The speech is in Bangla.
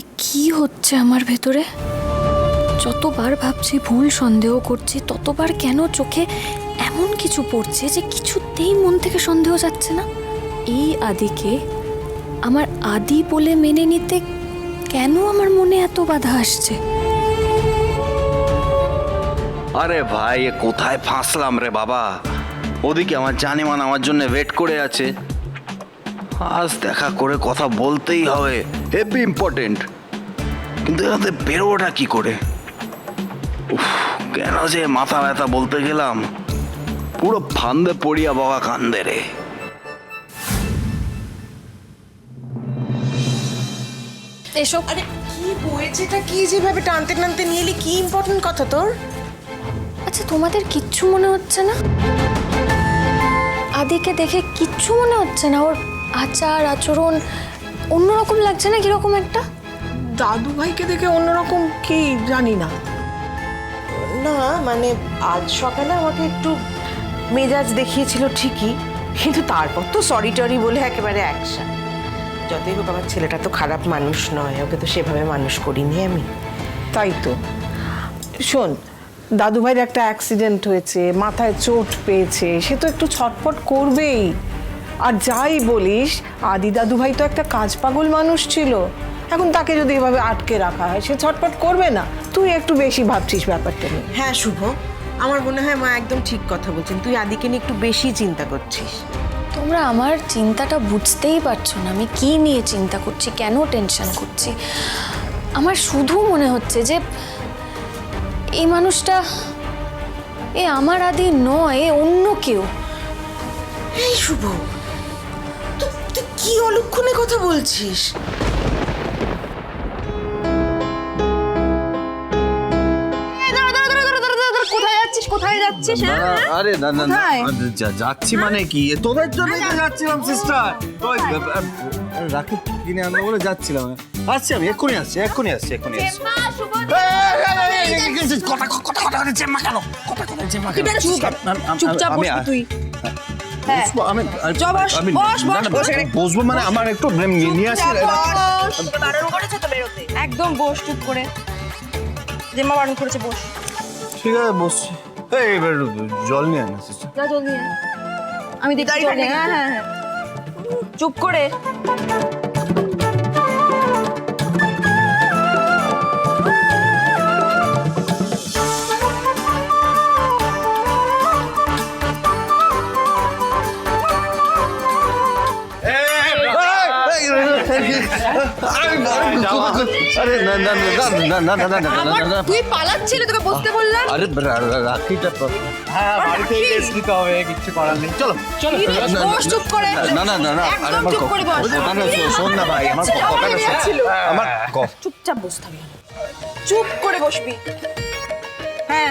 এ কি হচ্ছে আমার ভেতরে? যতবার ভাবছি ভুল সন্দেহ করছি, ততবার কেন চোখে এমন কিছু পড়ছে যে কিছুতেই মন থেকে সন্দেহ যাচ্ছে না? এই আদিকে আমার আদি বলে মেনে নিতে কেন আমার মনে এত বাধা আসছে? আরে ভাই কোথায় ফাঁসলাম রে বাবা? ওদিকে আমার জানিমান আমার জন্য ওয়েট করে আছে। আজ দেখা করে কথা বলতেই হবে। হেভি ইম্পর্টেন্ট কিন্তু এখানে বেরোটা কি করে? উফ, কেন যে মাথা ব্যথা বলতে গেলাম। পুরো ফান্দে পড়িয়া বাবা কান্দে রে। এসব আরে কি হয়েছেটা? কি যেভাবে টানতে টানতে নিয়ে এলি? কি ইম্পর্টেন্ট কথা তোর? আচ্ছা তোমাদের কিচ্ছু মনে হচ্ছে না? আদিকে দেখে কিচ্ছু মনে হচ্ছে না ওর আচার আচরণ অন্যরকম লাগছে না? কীরকম একটা? দাদু ভাইকে দেখে অন্যরকম কি জানি না। না মানে আজ সকালে আমাকে একটু মেজাজ দেখিয়েছিল ঠিকই কিন্তু তারপর তো সরি টরি বলে একেবারে অ্যাকশন যতই হোক আমার ছেলেটা তো খারাপ মানুষ নয় ওকে তো সেভাবে মানুষ করিনি আমি। তাই তো। শোন দাদু ভাইয়ের একটা অ্যাক্সিডেন্ট হয়েছে মাথায় চোট পেয়েছে সে তো একটু ছটফট করবেই। আর যাই বলিস আদি দাদু ভাই তো একটা কাজ পাগল মানুষ ছিল। এখন তাকে যদি এভাবে আটকে রাখা হয় সে ছটফট করবে না। তুই একটু বেশি ভাবছিস ব্যাপারটা নিয়ে। হ্যাঁ শুভ। আমার মনে হয় মা একদম ঠিক কথা বলছেন। তুই আদিকে নিয়ে একটু বেশি চিন্তা করছিস। তোমরা আমার চিন্তাটা বুঝতেই পারছ না। আমি কি নিয়ে চিন্তা করছি কেন টেনশন করছি? আমার শুধু মনে হচ্ছে যে এই মানুষটা এ আমার আদি নয় অন্য কেউ। এই শুভ কি অলক্ষণে কথা বলছিস কোথায় যাচ্ছিস কোথায় যাচ্ছিস হ্যাঁ আরে না না না কোথায়? যা- যাচ্ছি মানে কি এ তোদের যাচ্ছিলাম সিস্টার ওই রাখি কিনে আনব বলে যাচ্ছিলাম আসছি আমি এক্ষুনি আসছি এক্ষুনি আসছি এক্ষুনি আসছি কথা কথা কথা কথা চেম্মা কেন কথা কথা চেম্মা কেন চুপচাপ বসবি তুই হ্যাঁ বসবো, আমি বস, বস, বস। বসবো মানে আমার একটু নিয়ে আসি একদম বস চুপ করে। জেম্মা বারণ করেছে বস। ঠিক আছে বসছি। এই এবার জল নিয়ে আনা সিস্টার যা জলদি আয়। আমি দেখি হ্যাঁ হ্যাঁ হ্যাঁ। চুপ করে। তুই পালাচ্ছিলি তোকে বসতে বললাম আরে রাখিটা হ্যাঁ বাড়িতে রেস্ট হবে চুপ করে বসবি। হ্যাঁ।